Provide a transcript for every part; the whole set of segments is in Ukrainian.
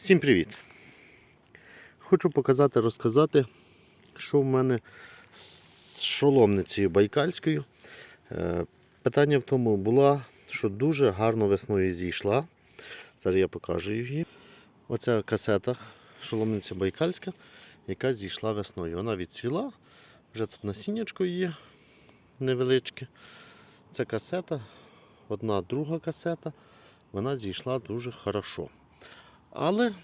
Всім привіт! Хочу показати, розказати, що в мене з шоломницею байкальською. Е, Питання в тому була, що дуже гарно весною зійшла. Зараз я покажу її. Оця касета шоломниця байкальська, яка зійшла весною. Вона відцвіла, вже тут насіннячко є невеличке. Це касета, одна друга касета, вона зійшла дуже хорошо. Але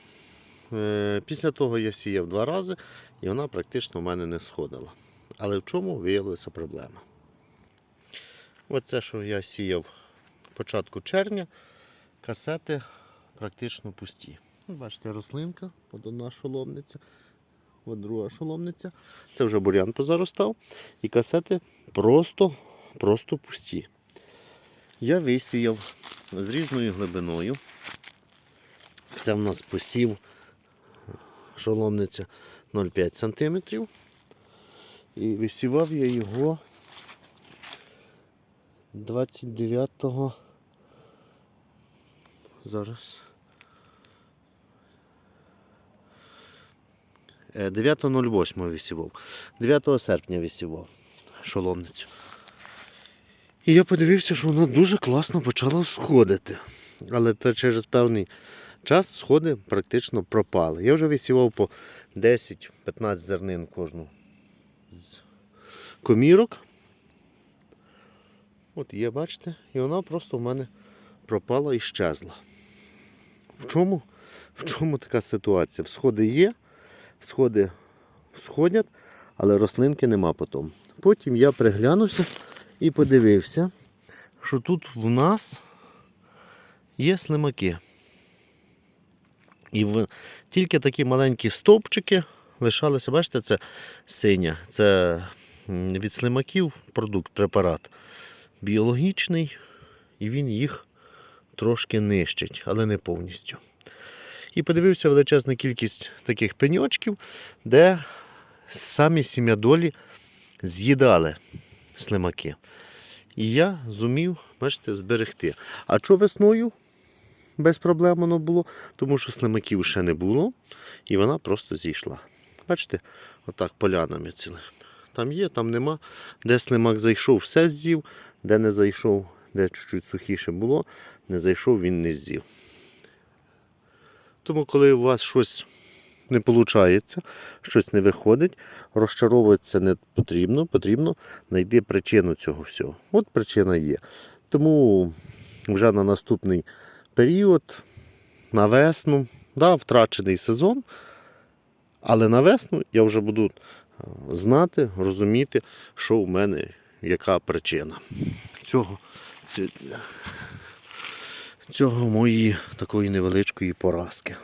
е, після того я сіяв два рази і вона практично в мене не сходила. Але в чому виявилася проблема? Оце, що я сіяв початку червня, касети практично пусті. Ну, Бачите, рослинка, от одна шоломниця, от друга шоломниця. Це вже бурян позаростав. І касети просто, просто пусті. Я висіяв з різною глибиною. Це в нас посів шоломниця 0,5 см. І висівав я його 29-го. Зараз. Е, 9.08 висівав. 9 серпня висівав шоломницю. І я подивився, що вона дуже класно почала всходити. Але через певний час сходи практично пропали. Я вже висівав по 10-15 зернин кожну з комірок. От є, бачите, і вона просто в мене пропала і щезла. В чому? В чому така ситуація? Всходи є, всходи всходять, але рослинки нема потім. Потім я приглянувся і подивився, що тут в нас є слимаки. І в... тільки такі маленькі стовпчики лишалися, бачите, це синя. Це від слимаків продукт, препарат біологічний, і він їх трошки нищить, але не повністю. І подивився величезна кількість таких пеньочків, де самі сім'ядолі з'їдали слимаки. І я зумів, бачите, зберегти. А що весною без проблем воно було? Тому що слимаків ще не було, і вона просто зійшла. Бачите, отак полянами цілими. Там є, там нема. Де слимак зайшов, все з'їв, де не зайшов, де чуть-чуть сухіше було, не зайшов, він не з'їв. Тому, коли у вас щось не виходить, щось не виходить, розчаровуватися не потрібно, потрібно знайти причину цього всього. От причина є. Тому вже на наступний період, на весну, да, втрачений сезон, але на весну я вже буду е, знати, розуміти, що в мене яка причина цього, цього моєї такої невеличкої поразки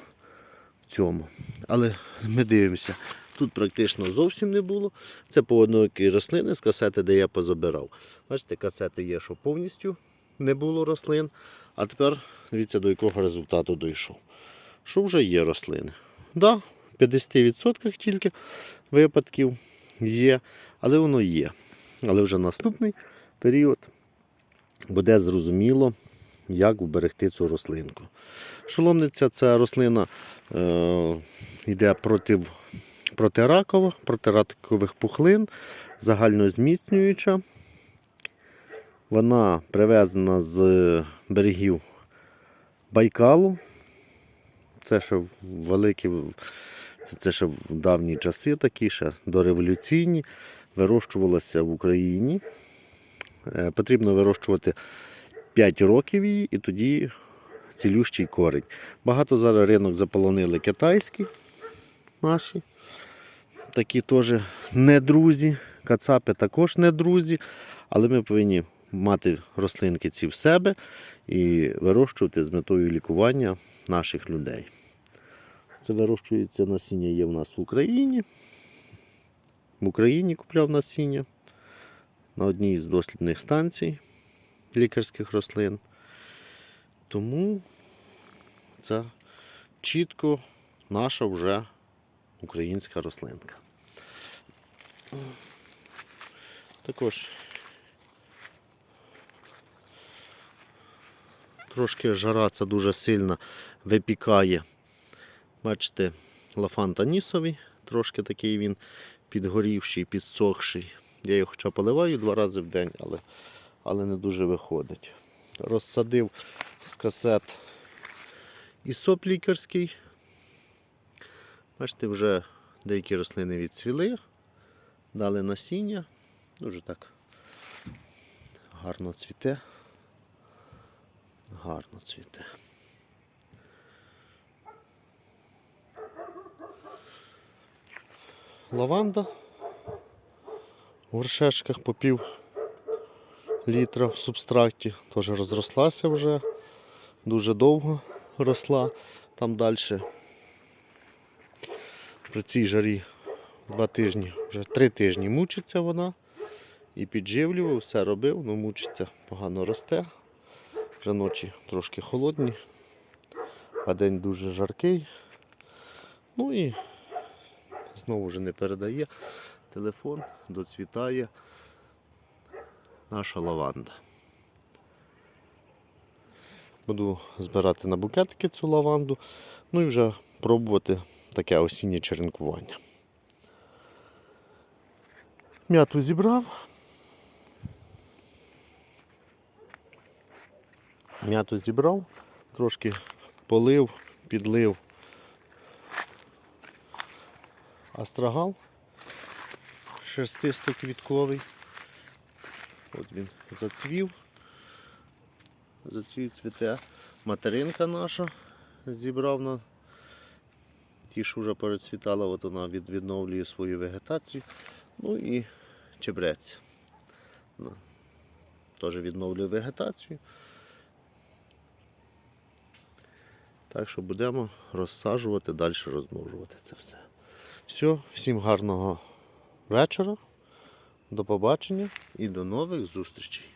в цьому. Але ми дивимося, тут практично зовсім не було. Це поодинокі рослини з касети, де я позабирав. Бачите, касети є, що повністю не було рослин. А тепер дивіться, до якого результату дійшов. Що вже є рослини. Да, в 50% тільки випадків є, але воно є. Але вже наступний період буде зрозуміло, як вберегти цю рослинку. Шоломниця це рослина е, йде проти, протиракова, протиракових пухлин, загальнозміцнююча. Вона привезена з берегів Байкалу. Це ще великі, це, ще в давні часи, такі ще дореволюційні. Вирощувалася в Україні. Е, Потрібно вирощувати 5 років її і тоді цілющий корінь. Багато зараз ринок заполонили китайські наші. Такі теж не друзі. Кацапи також не друзі. Але ми повинні мати рослинки ці в себе і вирощувати з метою лікування наших людей. Це вирощується насіння є в нас в Україні. В Україні купляв насіння на одній з дослідних станцій лікарських рослин. Тому це чітко наша вже українська рослинка. Також трошки жара це дуже сильно випікає Бачите, лафан танісовий, трошки такий він підгорівший, підсохший. Я його хоча поливаю два рази в день, але, але не дуже виходить. Розсадив з касет ісоп лікарський. Бачите, вже деякі рослини відцвіли, дали насіння. Дуже так гарно цвіте. Гарно цвіте. Лаванда в горшечках по пів літра в субстракті. Теж розрослася вже, дуже довго росла там далі. При цій жарі два тижні, вже три тижні мучиться вона. І підживлював, все робив, але мучиться, погано росте. Вже ночі трошки холодні, а день дуже жаркий. Ну і знову ж не передає телефон, доцвітає наша лаванда. Буду збирати на букетики цю лаванду, ну і вже пробувати таке осіннє черенкування. М'яту зібрав. М'яту зібрав, трошки полив, підлив астрагал шерстисто-квітковий. От він зацвів. Зацвів цвіте. Материнка наша зібрав на ті, що вже перецвітала, от вона відновлює свою вегетацію. Ну і чебрець. Теж відновлює вегетацію. Так що будемо розсаджувати, далі розмножувати це все. Все, всім гарного вечора, до побачення і до нових зустрічей.